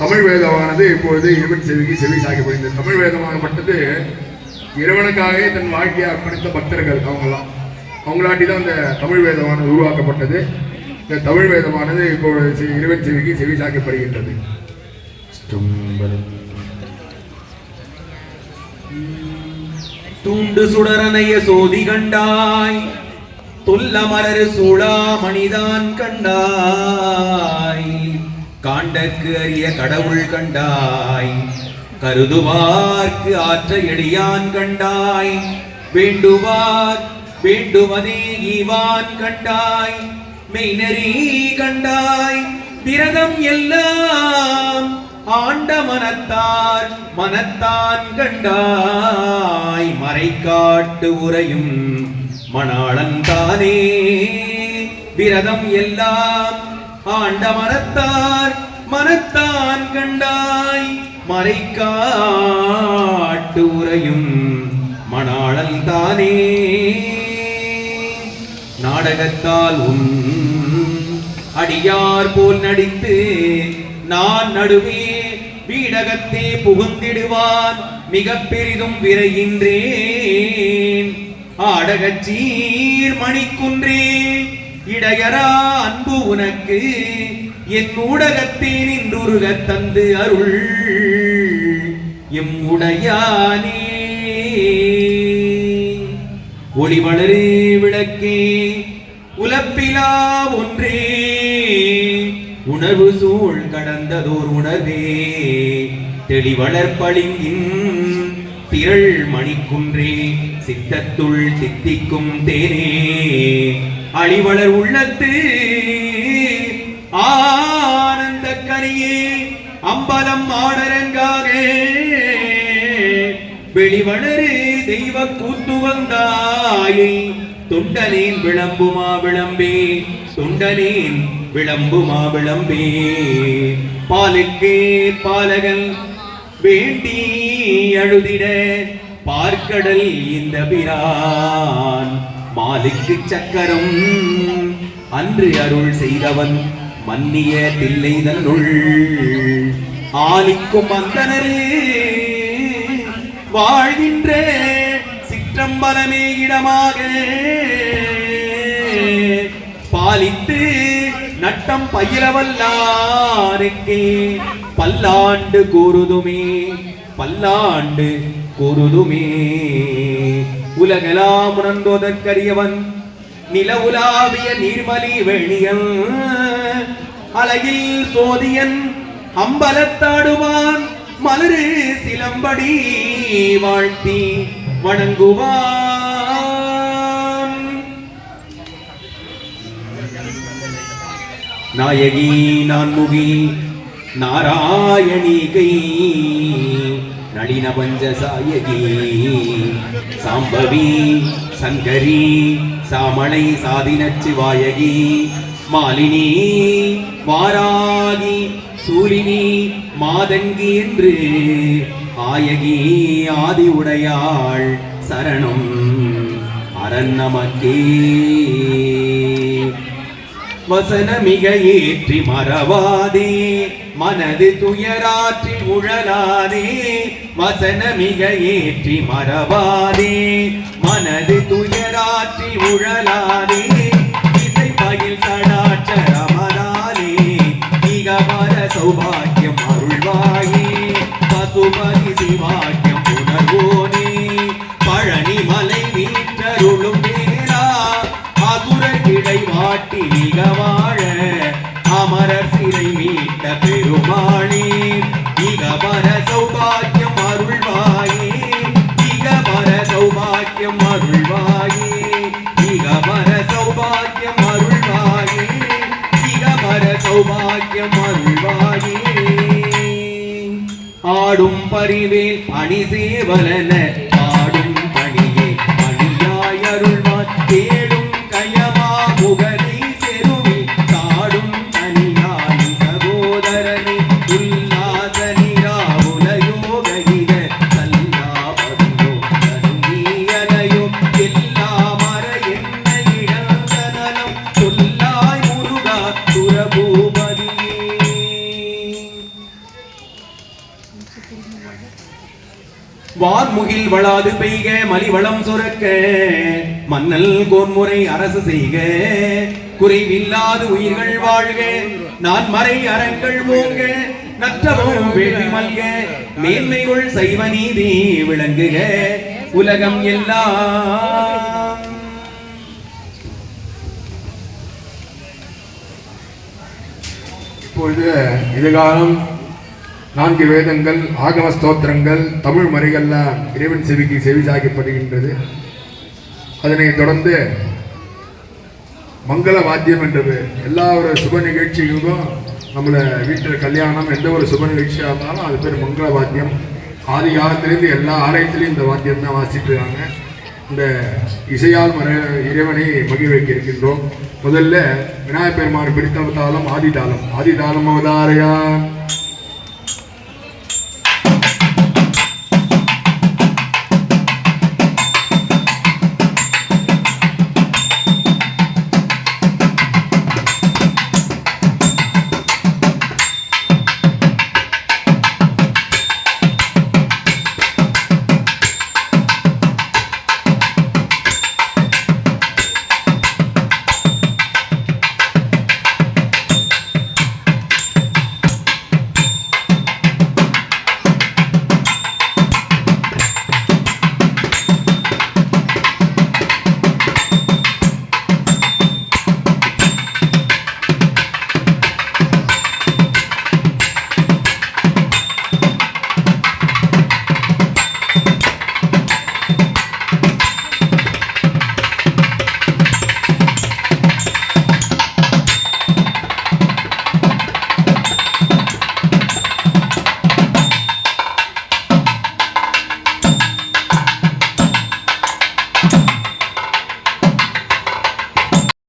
தமிழ் வேதமானது இப்பொழுது இறைவன் செவிக்கு செவி சாய்க்கப்படுகிறது தமிழ் வேதமானப்பட்டது இறைவனுக்காகவே தன் வாழ்க்கையை அர்ப்பணித்த பக்தர்கள் அவங்களாம் அவங்களாட்டி தான் இந்த தமிழ் வேதமானது உருவாக்கப்பட்டது. இந்த தமிழ் வேதமானது இப்பொழுது இறைவன் செவிக்கு செவி சாக்கப்படுகின்றது தூண்டு சுடரனைய சோதி கண்டாய். தொல்லமரரு சூழா மணிதான் கண்டாய். காண்டக்கு அறிய கடவுள் கண்டாய். கருதுவார்க்கு ஆற்ற எடியான் கண்டாய். வேண்டுவார் வேண்டுவதே ஈவான் கண்டாய். மெய்நெறி கண்டாய். விரதம் எல்லாம் ஆண்ட மனத்தார் மனத்தான் கண்டாய். மறைக்காட்டு உரையும் மணாளன் தானே. விரதம் எல்லாம் ஆண்ட மனத்தார் மனத்தான் கண்டாய் மறைக்காட்டு உரையும் மணாளன் தானே. நாடகத்தால் உன் அடியார் போல் நடித்து நான் நடுவே வீடகத்தே புகுந்திடுவான் மிக பெரிதும் விரைகின்றேன். ஆடகச்சீர் மணிக்குன்றே இடையரா அன்பு உனக்கு என் ஊடகத்தை நின்றுருக தந்து அருள். எம் உடையானே. ஒளிவளரு விளக்கே உலப்பிலா ஒன்றே. உணர்வு சூழ் கடந்ததோர் உணர்வே. தெளிவளர்பளிங்கின் திரள் மணிக்குன்றே சித்தத்துள் சித்திக்கும் தேனே. அழிவளர் உள்ளத்து ஆனந்த கனியே அம்பலம் ஆடரங்காக வெளிவளரு தெய்வ கூத்து வந்தாயை தொண்டனேன் விளம்புமா விளம்பே தொண்டனேன் விளம்புமா விளம்பே. பாலுக்கே பாலகன் வேண்டி அழுதிட பார்க்கடல் இந்த பிரான். மாலுக்கு சக்கரம். அன்று அருள் செய்தவன் மன்னிய தில்லை தன்னுள் ஆலிக்கும் அந்தனரே வாழ்கின்ற சிற்றம்பலமே இடமாக. பாலித்து நட்டம் பயிலவல்லாருக்கே பல்லாண்டு கூறுதுமே பல்லாண்டு கூறுதுமே உலகெல்லாம் உணர்ந்தோதற்கரியவன் நில உலாவிய நீர்மலி வெளியன் அலையில் சோதியன் அம்பலத்தாடுவான் மலரு சிலம்படி வாழ்த்தி வணங்குவான். நாயகி நான்முகி நாராயணிகை நளின பஞ்சசாயகி சாம்பவி சங்கரி சாமளை சாதினச்சிவாயகி மாலினி வாராகி சூலினி மாதங்கி என்று ஆயகி ஆதி உடையாள் சரணம் அரண் நமக்கே. வசனமிக ஏற்றி மறவாதே மனது துயராற்றி உழலாதே வசனமிக ஏற்றி மறவாதே மனது துயராற்றி உழலாதே இசை பயில் சடாட்சரமராலே மிகவர சௌபாக்கியம் அருள்வாயே பெருமாளே இகவர சௌபாக்கியம் அருள்வாயே. இகவர சௌபாக்கியம் அருள்வாயே. இகவர சௌபாக்கியம் அருள்வாயே. இகவர சௌபாக்கியம் அருள்வாயே. ஆடும் பரிவேல் அணி சேவலன பூமதியே. வார்முகில் வளாது பெய்க மலிவளம் சுரக்க. மன்னல் கோன்முறை அரசு செய்க. குறைவில்லாது உயிர்கள் வாழ்க. நான் மறை அறங்கள் போங்க நற்றவம் வேள்வி மல்க. மேன்மையுள் சைவ நீதி விளங்குக. உலகம் எல்லாம் இப்பொழுது இதுகாலம் நான்கு வேதங்கள் ஆகம ஸ்தோத்திரங்கள் தமிழ் மறைகள்லாம் இறைவன் செவிக்கு செவி சாய்க்கப்படுகின்றது. அதனை தொடர்ந்து மங்கள வாத்தியம் என்றது எல்லா ஒரு சுப நிகழ்ச்சிகளுக்கும் நம்மளை வீட்டில் கல்யாணம் எந்த ஒரு சுப நிகழ்ச்சியாக இருந்தாலும் அது பேர் மங்கள வாத்தியம். ஆதி காலத்திலேருந்து எல்லா ஆலயத்திலையும் இந்த வாத்தியம் தான் வாசிட்டு இருக்காங்க இந்த இசையால் மர இறைவனை மகிழ்வைக்க இருக்கின்றோம். முதல்ல விநாயகர் பெருமான் பிடித்த தாளம் ஆதி தாளம் ஆதி தாளம் அவதாரையா?